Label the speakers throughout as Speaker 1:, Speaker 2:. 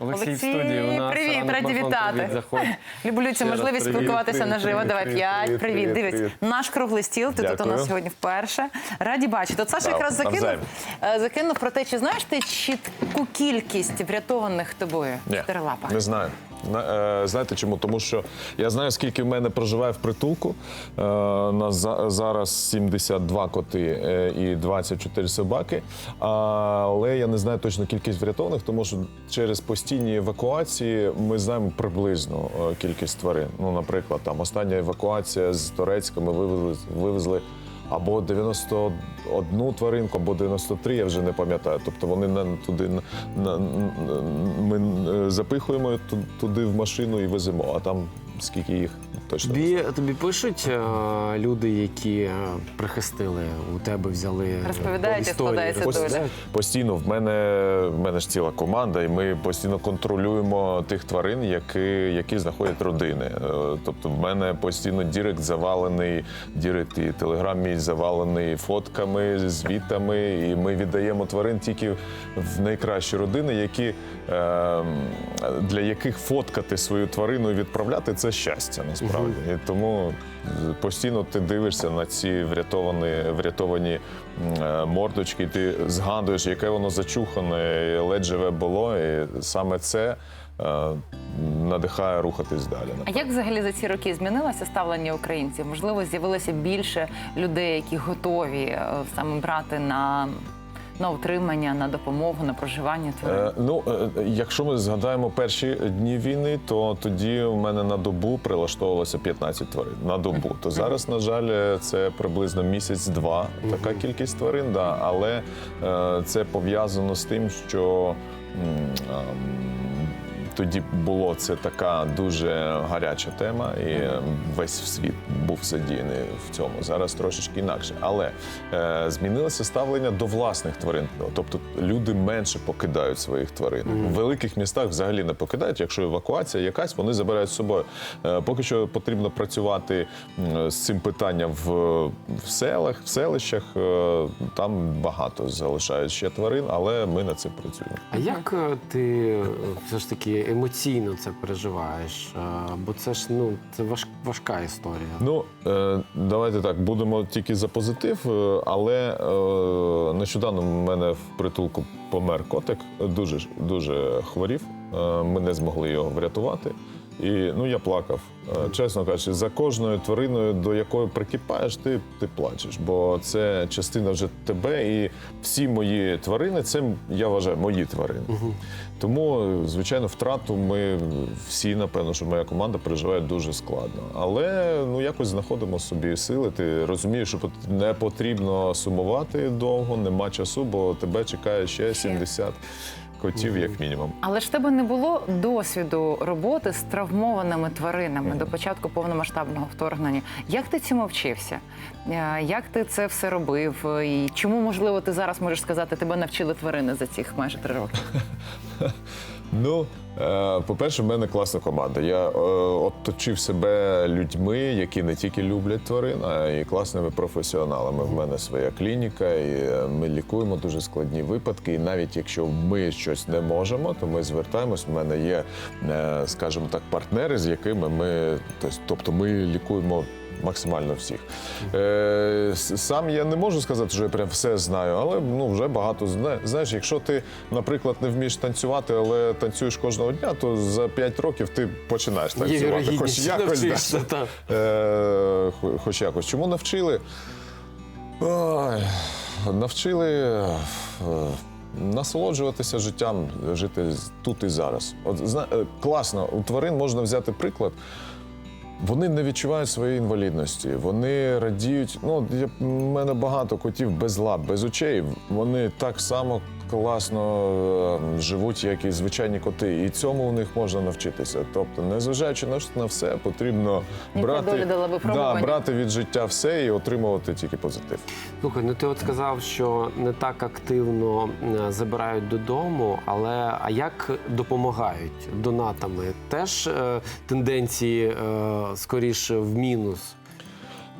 Speaker 1: Олексій, в студії у нас
Speaker 2: привіт,
Speaker 1: ранок
Speaker 2: раді
Speaker 1: марафон.
Speaker 2: вітати.
Speaker 1: Привіт, заходь.
Speaker 2: Люблю цю
Speaker 1: Ще раз
Speaker 2: можливість
Speaker 1: привіт,
Speaker 2: спілкуватися
Speaker 1: привіт,
Speaker 2: наживо.
Speaker 1: привіт,
Speaker 2: Давай
Speaker 1: привіт,
Speaker 2: п'ять.
Speaker 1: привіт,
Speaker 2: Привіт,
Speaker 1: привіт,
Speaker 2: дивись. Наш круглий стіл. Ти тут у
Speaker 1: Дякую.
Speaker 2: нас сьогодні вперше. Раді бачити. От Саша
Speaker 3: Да,
Speaker 2: якраз закинув,
Speaker 3: навзаєм.
Speaker 2: е, закинув про те, чи знаєш ти чітку кількість врятованих тобою
Speaker 3: Ні,
Speaker 2: чотирилапах?
Speaker 3: не знаю. Е, Знаєте чому? Тому що я знаю, скільки в мене проживає в притулку. Е, Нас за- зараз 72 коти е, і 24 собаки. Але я не знаю точно кількість врятованих, тому що через постійні евакуації ми знаємо приблизно е, кількість тварин. Ну, наприклад, там остання евакуація з Торецька ми вивезли, вивезли або 91 тваринку, або 93, я вже не пам'ятаю. Тобто вони на туди на, ми е, запихуємо туди в машину і веземо, а там скільки їх точно.
Speaker 1: Тобі, тобі пишуть е, люди, які е, прихистили у тебе, взяли
Speaker 2: Розповідають, і
Speaker 1: історії,
Speaker 2: складається
Speaker 1: розповідають?
Speaker 3: Постійно в мене в мене ж ціла команда, і ми постійно контролюємо тих тварин, які, які знаходять родини. Е, Тобто, в мене постійно Дірект завалений, Дірект і телеграм мій завалений фотками, звітами. І ми віддаємо тварин тільки в найкращі родини, які е, для яких фоткати свою тварину і відправляти це щастя насправді. І тому постійно ти дивишся на ці врятовані, врятовані е, мордочки, і ти згадуєш, яке воно зачухане, ледь живе було, і саме це е, надихає рухатись далі.
Speaker 2: А як взагалі за ці роки змінилося ставлення українців? Можливо, з'явилося більше людей, які готові е, саме брати на, на утримання, на допомогу, на проживання тварин?
Speaker 3: Е, ну, е, якщо ми згадаємо перші дні війни, то тоді в мене на добу прилаштовувалося 15 тварин. На добу. То зараз, на жаль, це приблизно місяць-два така кількість тварин, да. але е, це пов'язано з тим, що. Тоді було це така дуже гаряча тема, і весь світ був задіяний в цьому. Зараз трошечки інакше. Але е, змінилося ставлення до власних тварин. Тобто люди менше покидають своїх тварин. В великих містах взагалі не покидають. Якщо евакуація якась, вони забирають з собою. Е, поки що потрібно працювати з цим питанням в, в селах, в селищах. Е, там багато залишають ще тварин, але ми над цим працюємо.
Speaker 1: А як е, ти е, все ж таки емоційно це переживаєш? Е, Бо це ж ну це важ, важка історія.
Speaker 3: Ну, е, давайте так, будемо тільки за позитив, е, але нещодавно в мене в притулку помер котик, дуже, дуже хворів. Ми не змогли його врятувати. І ну я плакав. Е, Чесно кажучи, за кожною твариною, до якої прикипаєш, ти, ти плачеш, бо це частина вже тебе. І всі мої тварини, це я вважаю, мої тварини. Тому, звичайно, втрату ми всі, напевно, що моя команда переживає дуже складно. Але ну якось знаходимо собі сили. Ти розумієш, що не потрібно сумувати довго, нема часу, бо тебе чекає ще 70 котів, як мінімум.
Speaker 2: Але ж в тебе не було досвіду роботи з травмованими тваринами до початку повномасштабного вторгнення. Як ти цьому вчився? Е, Як ти це все робив? І чому, можливо, ти зараз можеш сказати, тебе навчили тварини за цих майже три роки?
Speaker 3: Ну, е, по-перше, в мене класна команда. Я е, оточив себе людьми, які не тільки люблять тварин, а й класними професіоналами. В мене своя клініка, і е, ми лікуємо дуже складні випадки. І навіть якщо ми щось не можемо, то ми звертаємось. У мене є, скажімо так, партнери, з якими ми, тобто ми лікуємо. Максимально всіх. Е, сам я не можу сказати, що я прям все знаю, але ну вже багато знаю. Знаєш, якщо ти, наприклад, не вмієш танцювати, але танцюєш кожного дня, то за 5 років ти починаєш танцювати. Хоч якось.
Speaker 1: навчишся,
Speaker 3: да.
Speaker 1: та.
Speaker 3: Е, хоч якось. Чому навчили? Ой, навчили. е, Насолоджуватися життям, жити тут і зараз. От зна, е, класно, у тварин можна взяти приклад. Вони не відчувають своєї інвалідності. Вони радіють. Ну, я, в мене багато котів без лап, без очей. Вони так само класно е, живуть, як і звичайні коти. І цьому у них можна навчитися. Тобто, незважаючи на, на все, потрібно брати, да, брати від життя все і отримувати тільки позитив.
Speaker 1: Слухай, ну ти от сказав, що не так активно е, забирають додому, але а як допомагають донатами? Теж е, тенденції е, скоріше в мінус.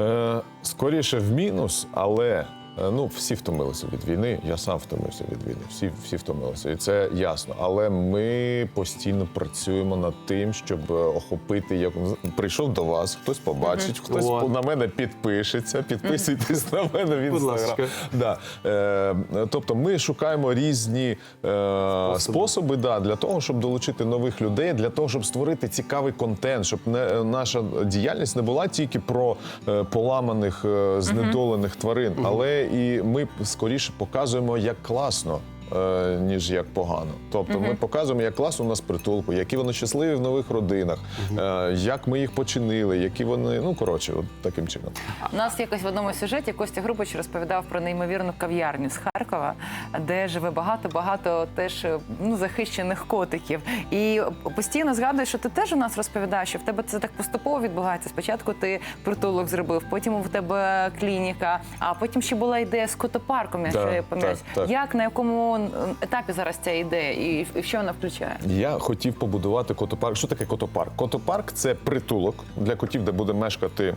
Speaker 3: Е, скоріше в мінус, але ну всі втомилися від війни. Я сам втомився від війни. Всі, всі втомилися, і це ясно. Але ми постійно працюємо над тим, щоб е, охопити. Як прийшов до вас, хтось побачить, хтось
Speaker 1: О.
Speaker 3: на мене підпишеться. Підписуйтесь на мене в інстаграм. Да. Е, тобто, ми шукаємо різні е, способи, да, для того, щоб долучити нових людей, для того, щоб створити цікавий контент, щоб не наша діяльність не була тільки про е, поламаних, е, знедолених тварин, але і ми скоріше показуємо, як класно. Е, Ніж як погано, тобто ми показуємо, як класно у нас притулку, які вони щасливі в нових родинах, е, як ми їх починили, які вони ну коротше, от таким чином.
Speaker 2: У нас якось в одному сюжеті Костя Грубич розповідав про неймовірну кав'ярню з Харкова, де живе багато-багато теж ну, захищених котиків. І постійно згадую, що ти теж у нас розповідаєш, що в тебе це так поступово відбувається. Спочатку ти притулок зробив, потім в тебе клініка, а потім ще була ідея з котопарком, якщо
Speaker 3: Так,
Speaker 2: я пам'ятаю. Як на якому етапі зараз ця ідея і, що вона включає?
Speaker 3: Я хотів побудувати котопарк. Що таке котопарк? Котопарк це притулок для котів, де буде мешкати.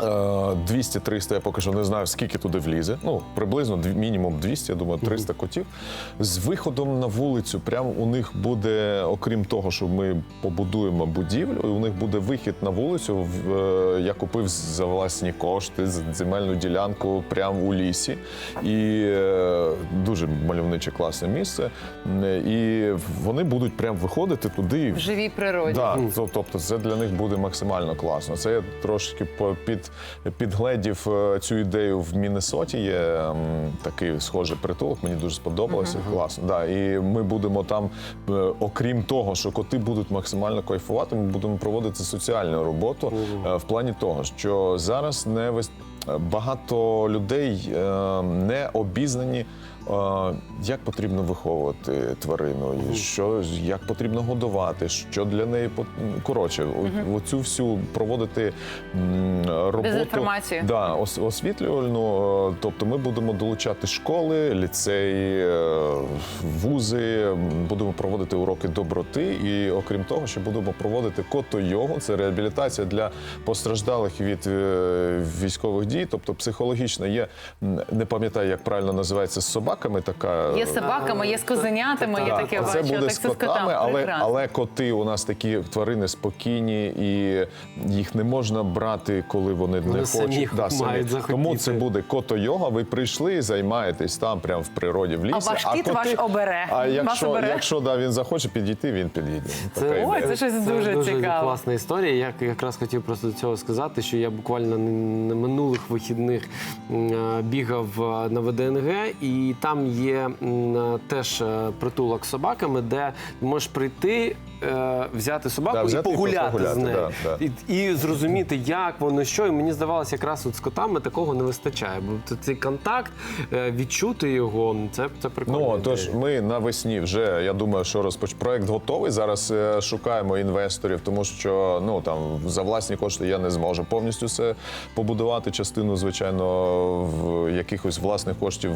Speaker 3: Е, 200-300, я поки що не знаю, скільки туди влізе. Ну, приблизно мінімум 200, я думаю, 300 котів. З виходом на вулицю, прямо у них буде, окрім того, що ми побудуємо будівлю, у них буде вихід на вулицю. Е, я купив за власні кошти земельну ділянку прямо у лісі. І е, дуже мальовниче класне місце. Е, І вони будуть прямо виходити туди.
Speaker 2: В живій природі.
Speaker 3: Да, тобто це для них буде максимально класно. Це я трошки по- під, підгледів е, цю ідею в Міннесоті. Є такий схожий притулок. Мені дуже сподобалося. Класно. Да, і ми будемо там, е, окрім того, що коти будуть максимально кайфувати, ми будемо проводити соціальну роботу е, в плані того, що зараз не вист... багато людей е, не обізнані. Як потрібно виховувати тварину, і що як потрібно годувати, що для неї коротше, о- оцю всю проводити роботу Да, ос- освітлювальну. е, Тобто ми будемо долучати школи, ліцеї, е, вузи, будемо проводити уроки доброти. І окрім того, ще будемо проводити кото-йогу. Це реабілітація для постраждалих від е, військових дій, тобто психологічна є, не пам'ятаю, як правильно називається з собаками. Така
Speaker 2: Є з собаками, є з козенятами, є
Speaker 3: так,
Speaker 2: таке
Speaker 3: це буде
Speaker 2: так
Speaker 3: з котами, але, але коти у нас такі тварини спокійні, і їх не можна брати, коли вони,
Speaker 1: Вони
Speaker 3: не
Speaker 1: самі
Speaker 3: хочуть.
Speaker 1: мають захотіти.
Speaker 3: Тому це буде кото-йога. Ви прийшли і займаєтесь там, прямо в природі, в лісі.
Speaker 2: ваш кіт ваш обере.
Speaker 3: А якщо,
Speaker 2: обере.
Speaker 3: якщо да, він захоче підійти, він підійде.
Speaker 1: Це-
Speaker 2: Ой, це щось дуже цікаво.
Speaker 1: класна історія. Я якраз хотів просто до цього сказати, що я буквально на минулих вихідних е, бігав е, на ВДНГ, і там є е, теж е, притулок з собаками, де можеш прийти. е, Взяти собаку
Speaker 3: Да, взяти
Speaker 1: і погуляти,
Speaker 3: погуляти,
Speaker 1: з нею
Speaker 3: да, да.
Speaker 1: І, і зрозуміти, як воно що. І мені здавалося, якраз от з котами такого не вистачає. Бо цей контакт, відчути його, це, це прикольно.
Speaker 3: Ну тож ми навесні вже я думаю, що розпоч проект готовий. Зараз шукаємо інвесторів, тому що ну там за власні кошти я не зможу повністю це побудувати. Частину, звичайно, в якихось власних коштів.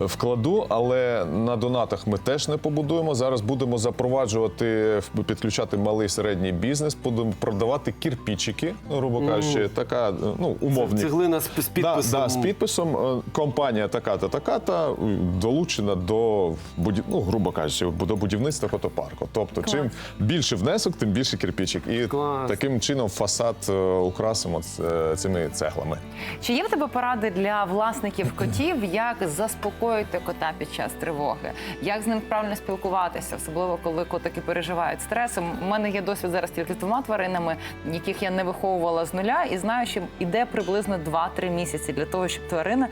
Speaker 3: Вкладу, але на донатах ми теж не побудуємо. Зараз будемо запроваджувати, підключати малий середній бізнес, будемо продавати кірпічики, грубо кажучи, така е, ну умовні
Speaker 1: Цеглина з, підписом.
Speaker 3: Да, да, з підписом е, компанія така-то е, долучена до будів... ну, грубо кажучи, до будівництва котопарку. Тобто, чим більше внесок, тим більше кирпичик. І
Speaker 1: Клас.
Speaker 3: таким чином фасад е, украсимо ц- цими цеглами.
Speaker 2: Чи є в тебе поради для власників котів, як заспокоїти кота під час тривоги? Як з ним правильно спілкуватися, особливо коли котики переживають стрес? У мене є досвід зараз тільки з двома тваринами, яких я не виховувала з нуля, і знаю, що іде приблизно 2-3 місяці для того, щоб тварина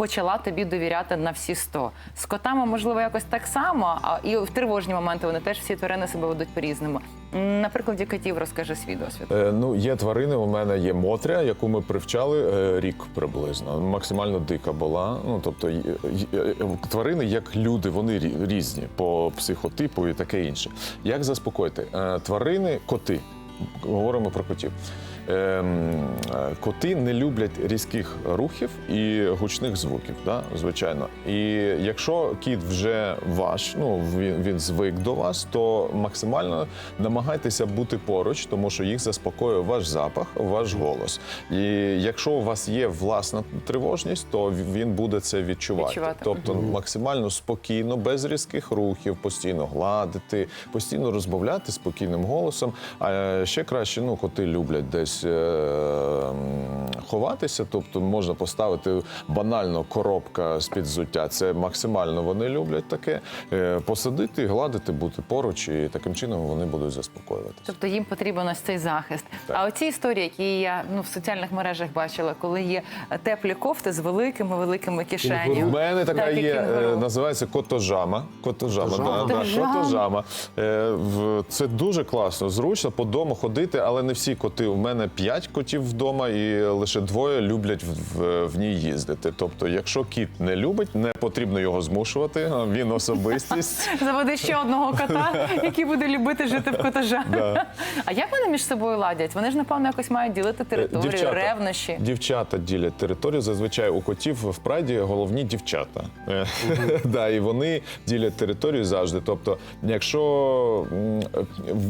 Speaker 2: почала тобі довіряти на всі 100. З котами, можливо, якось так само, а і в тривожні моменти вони теж всі тварини себе ведуть по-різному. М, На прикладі котів розкажи свій досвід.
Speaker 3: Е, Ну, є тварини. У мене є мотря, яку ми привчали е, рік приблизно. Максимально дика була. Ну тобто, є- е, тварини, як люди, вони рі- різні по психотипу і таке інше. Як заспокоїти? Е, Тварини, коти. Говоримо про котів. Ем, е, коти не люблять різких рухів і гучних звуків, да? звичайно. І якщо кіт вже ваш, ну він, він звик до вас, то максимально намагайтеся бути поруч, тому що їх заспокоює ваш запах, ваш голос. І якщо у вас є власна тривожність, то він буде це відчувати.
Speaker 2: Відчувати.
Speaker 3: Тобто максимально спокійно, без різких рухів, постійно гладити, постійно розмовляти спокійним голосом. А ще краще, ну коти люблять десь е, ховатися, тобто можна поставити банально коробка з-під взуття. Це максимально вони люблять таке. Е, Посадити, гладити, бути поруч, і таким чином вони будуть заспокоюватися.
Speaker 2: Тобто їм потрібен ось цей захист.
Speaker 3: Так.
Speaker 2: А оці історії, які я ну в соціальних мережах бачила, коли є теплі кофти з великими великими кишенями.
Speaker 3: У мене така
Speaker 2: Так,
Speaker 3: є,
Speaker 2: кінгуру.
Speaker 3: е, називається котожама. Котожама,
Speaker 1: Котожама?
Speaker 3: да, да,
Speaker 2: Котожама.
Speaker 3: котожама. Е, в- Це дуже класно, зручно по дому ходити, але не всі коти. У мене п'ять котів вдома, і лише двоє люблять в, в, в ній їздити. Тобто, якщо кіт не любить, не потрібно його змушувати. Він особистість.
Speaker 2: Заведи ще одного кота, який буде любити жити в котежа.
Speaker 3: Да.
Speaker 2: А як вони між собою ладять? Вони ж напевно якось мають ділити територію,
Speaker 3: Дівчата.
Speaker 2: ревнощі.
Speaker 3: Дівчата ділять територію. Зазвичай у котів в прайді головні дівчата. Е, Да, і вони ділять територію завжди. Тобто, якщо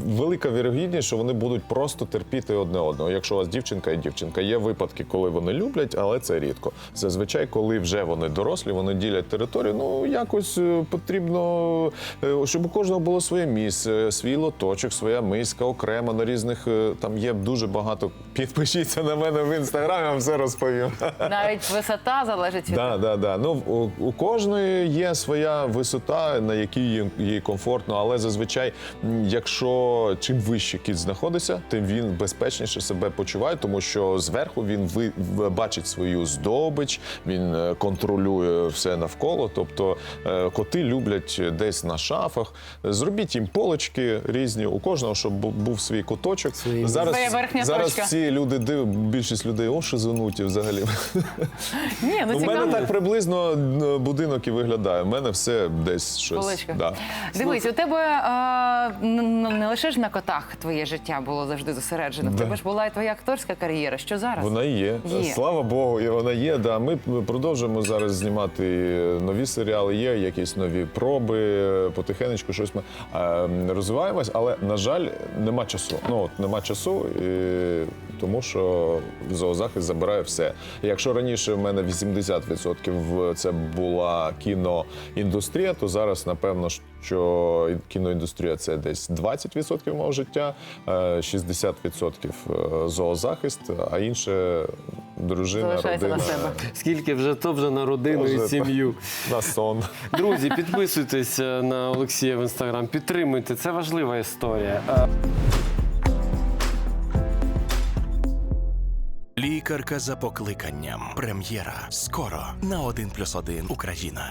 Speaker 3: велика вірогідність, що вони будуть просто терпіти одне одного. Якщо у вас дівчинка і дівчинка, є випадки, коли вони люблять, але це рідко. Зазвичай, коли вже вони дорослі, вони ділять територію. Ну якось е, потрібно, е, щоб у кожного було своє місце, свій лоточок, своя миска окремо на різних. е, Там є дуже багато. Підпишіться на мене в інстаграмі, я вам все розповім.
Speaker 2: Навіть висота залежить від
Speaker 3: Да, да, да. Ну у, у кожної є своя висота, на якій їй комфортно, але зазвичай, якщо чим вище кіт знаходиться, тим він безпечніше себе почуває, тому що зверху він бачить свою здобич, він е, контролює все навколо. Тобто е, коти люблять десь на шафах. Зробіть їм полочки різні, у кожного, щоб був свій куточок.
Speaker 1: Свої-
Speaker 3: Зараз,
Speaker 2: Своя
Speaker 3: зараз
Speaker 2: точка.
Speaker 3: всі люди див, більшість людей о, шизануті взагалі.
Speaker 2: ні, ну
Speaker 3: У мене так приблизно е, будинок і виглядає. У мене все десь щось.
Speaker 2: Поличка.
Speaker 3: Да.
Speaker 2: Дивись, у тебе н- не лише ж на котах твоє життя було завжди зосереджено. В
Speaker 3: Да.
Speaker 2: тебе ж була і твоя акторська кар'єра. Що зараз?
Speaker 3: Вона є.
Speaker 2: Є.
Speaker 3: Слава Богу, і вона є. Да. Ми продовжуємо зараз знімати нові серіали, є якісь нові проби, потихенечку щось ми е, розвиваємось, але, на жаль, нема часу. Ну, от, нема часу, і, тому що зоозахист забирає все. Якщо раніше в мене 80% це була кіноіндустрія, то зараз, напевно, що кіноіндустрія це десь 20% мого життя, е, 60% зоозахист, а інше дружина,
Speaker 2: Залишається
Speaker 3: родина.
Speaker 2: на себе.
Speaker 1: Скільки вже то вже на родину
Speaker 3: Вже
Speaker 1: і сім'ю.
Speaker 3: На сон.
Speaker 1: Друзі, підписуйтесь е, на Олексія в інстаграм, підтримуйте. Це важлива історія. Е,
Speaker 4: Лікарка за покликанням. Прем'єра. Скоро на 1+,1 Україна.